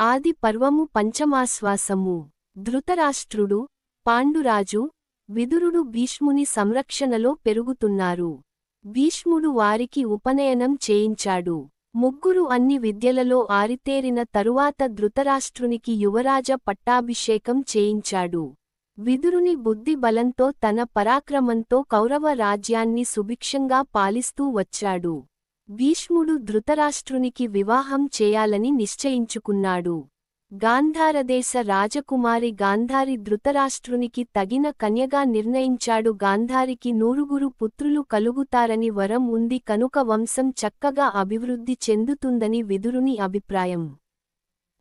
ఆది పర్వము పంచమాశ్వాసము. ధృతరాష్ట్రుడు పాండురాజు విదురుడు భీష్ముని సంరక్షణలో పెరుగుతున్నారు. భీష్ముడు వారికి ఉపనయనం చేయించాడు. ముగ్గురు అన్ని విద్యలలో ఆరితేరిన తరువాత ధృతరాష్ట్రునికి యువరాజ పట్టాభిషేకం చేయించాడు. విదురుని బుద్ధి బలంతో తన పరాక్రమంతో కౌరవ రాజ్యాన్ని సుభిక్షంగా పాలిస్తూ వచ్చాడు. భీష్ముడు ధృతరాష్ట్రునికి వివాహం చేయాలని నిశ్చయించుకున్నాడు. గాంధారదేశ రాజకుమారి గాంధారి ధృతరాష్ట్రునికి తగిన కన్యగా నిర్ణయించాడు. గాంధారికి నూరుగురు పుత్రులు కలుగుతారని వరం ఉంది. కనుక వంశం చక్కగా అభివృద్ధి చెందుతుందని విదురుని అభిప్రాయం.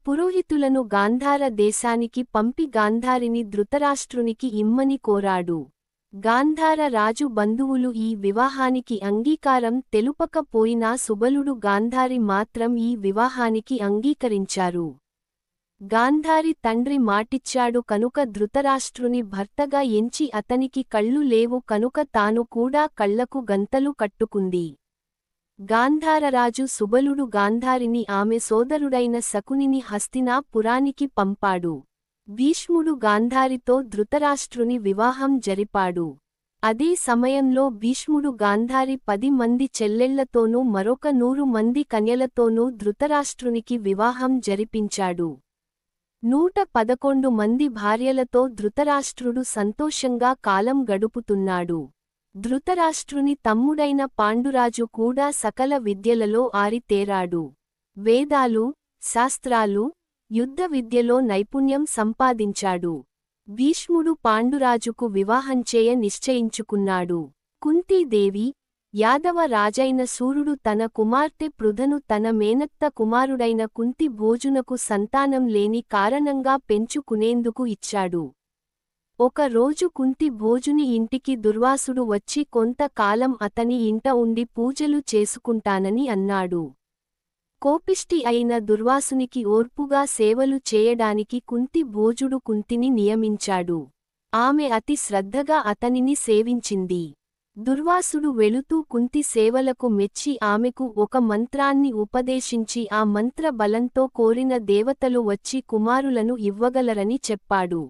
పురోహితులను గాంధార దేశానికి పంపి గాంధారిని ధృతరాష్ట్రునికి ఇమ్మని కోరాడు. గాంధార రాజు బంధువులు ఈ వివాహానికి అంగీకారం తెలుపకపోయినా సుబలుడు గాంధారి మాత్రం ఈ వివాహానికి అంగీకరించారు. గాంధారి తండ్రి మాటిచ్చాడు కనుక ధృతరాష్ట్రుని భర్తగా ఎంచి అతనికి కళ్ళు లేవు కనుక తాను కూడా కళ్ళకు గంతలు కట్టుకుంది. గాంధారరాజు సుబలుడు గాంధారిని ఆమె సోదరుడైన శకునిని హస్తినా పురానికి పంపాడు. భీష్ముడు గాంధారితో ధృతరాష్ట్రుని వివాహం జరిపాడు. అదే సమయంలో భీష్ముడు గాంధారి పది మంది చెల్లెళ్ళతోనూ మరొక నూరు మంది కన్యలతోనూ ధృతరాష్ట్రునికి వివాహం జరిపించాడు. నూట పదకొండు మంది భార్యలతో ధృతరాష్ట్రుడు సంతోషంగా కాలం గడుపుతున్నాడు. ధృతరాష్ట్రుని తమ్ముడైన పాండురాజు కూడా సకల విద్యలలో ఆరితేరాడు. వేదాలు శాస్త్రాలు యుద్ధ విద్యలో నైపుణ్యం సంపాదించాడు. భీష్ముడు పాండురాజుకు వివాహంచేయ నిశ్చయించుకున్నాడు. కుంతీదేవి యాదవ రాజైన సూర్యుడు తన కుమార్తె పృధను తన మేనత్త కుమారుడైన కుంతి భోజునకు సంతానం లేని కారణంగా పెంచుకునేందుకు ఇచ్చాడు. ఒక రోజు కుంతి భోజుని ఇంటికి దుర్వాసుడు వచ్చి కొంతకాలం అతని ఇంట ఉండి పూజలు చేసుకుంటానని అన్నాడు. కోపిష్టి అయిన దుర్వాసునికి ఓర్పుగా సేవలు చేయడానికి కుంతి భోజుడు కుంతిని నియమించాడు. ఆమె అతి శ్రద్ధగా అతనిని సేవించింది. దుర్వాసుడు వెళుతూ కుంతి సేవలకు మెచ్చి ఆమెకు ఒక మంత్రాన్ని ఉపదేశించి ఆ మంత్ర బలంతో కోరిన దేవతలు వచ్చి కుమారులను ఇవ్వగలరని చెప్పాడు.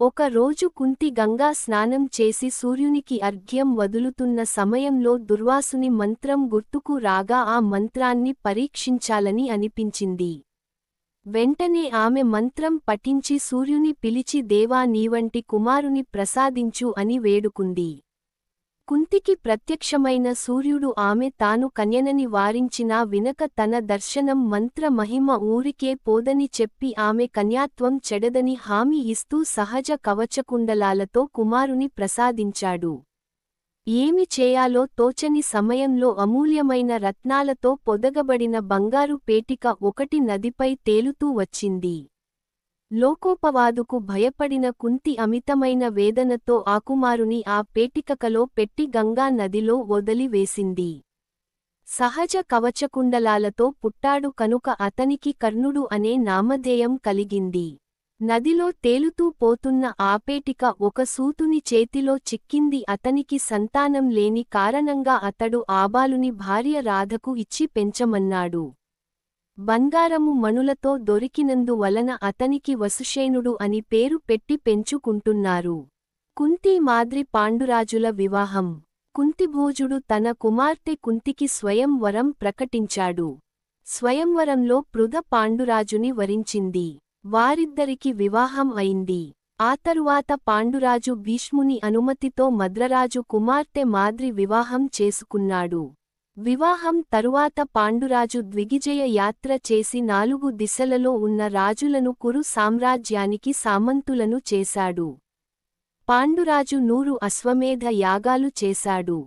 ఒక రోజు కుంతి గంగా స్నానం చేసి సూర్యునికి అర్ఘ్యం వదులుతున్న సమయంలో దుర్వాసుని మంత్రం గుర్తుకు రాగా ఆ మంత్రాన్ని పరీక్షించాలని అనిపించింది. వెంటనే ఆమె మంత్రం పఠించి సూర్యుని పిలిచి దేవా నీవంటి కుమారుని ప్రసాదించు అని వేడుకుంది. కుంతికి ప్రత్యక్షమైన సూర్యుడు ఆమె తాను కన్యనని వారించినా వినక తన దర్శనం మంత్ర మహిమ ఊరికే పోదని చెప్పి ఆమె కన్యాత్వం చెడదని హామీ ఇస్తూ సహజ కవచకుండలాలతో కుమారుని ప్రసాదించాడు. ఏమి చేయాలో తోచని సమయంలో అమూల్యమైన రత్నాలతో పొదగబడిన బంగారు పేటిక ఒకటి నదిపై తేలుతూ వచ్చింది. లోకోపవాదుకు భయపడిన కుంతి అమితమైన వేదనతో ఆకుమారుని ఆ పేటికకలో పెట్టి గంగా నదిలో వదిలివేసింది సహజ కవచకుండలాలతో పుట్టాడు కనుక అతనికి కర్ణుడు అనే నామధేయం కలిగింది. నదిలో తేలుతూ పోతున్న ఆపేటిక ఒక సూతుని చేతిలో చిక్కింది అతనికి సంతానం లేని కారణంగా అతడు ఆబాలుని భార్య రాధకు ఇచ్చి పెంచమన్నాడు. బంగారము మణులతో దొరికినందు వలన అతనికి వసుషేనుడు అని పేరు పెట్టి పెంచుకుంటున్నారు. కుంతి మాద్రి పాండురాజుల వివాహం. కుంతిభోజుడు తన కుమార్తె కుంతికి స్వయం వరం ప్రకటించాడు. స్వయంవరంలో పృథ పాండురాజుని వరించింది. వారిద్దరికి వివాహం అయింది. ఆ తరువాత పాండురాజు భీష్ముని అనుమతితో మద్రరాజు కుమార్తె మాద్రి వివాహం చేసుకున్నాడు. వివాహం తరువాత పాండురాజు ద్విగిజయ యాత్ర చేసి నాలుగు దిశలలో ఉన్న రాజులను కురు సామ్రాజ్యానికి సామంతులను చేశాడు. పాండురాజు నూరు అశ్వమేధ యాగాలు చేశాడు.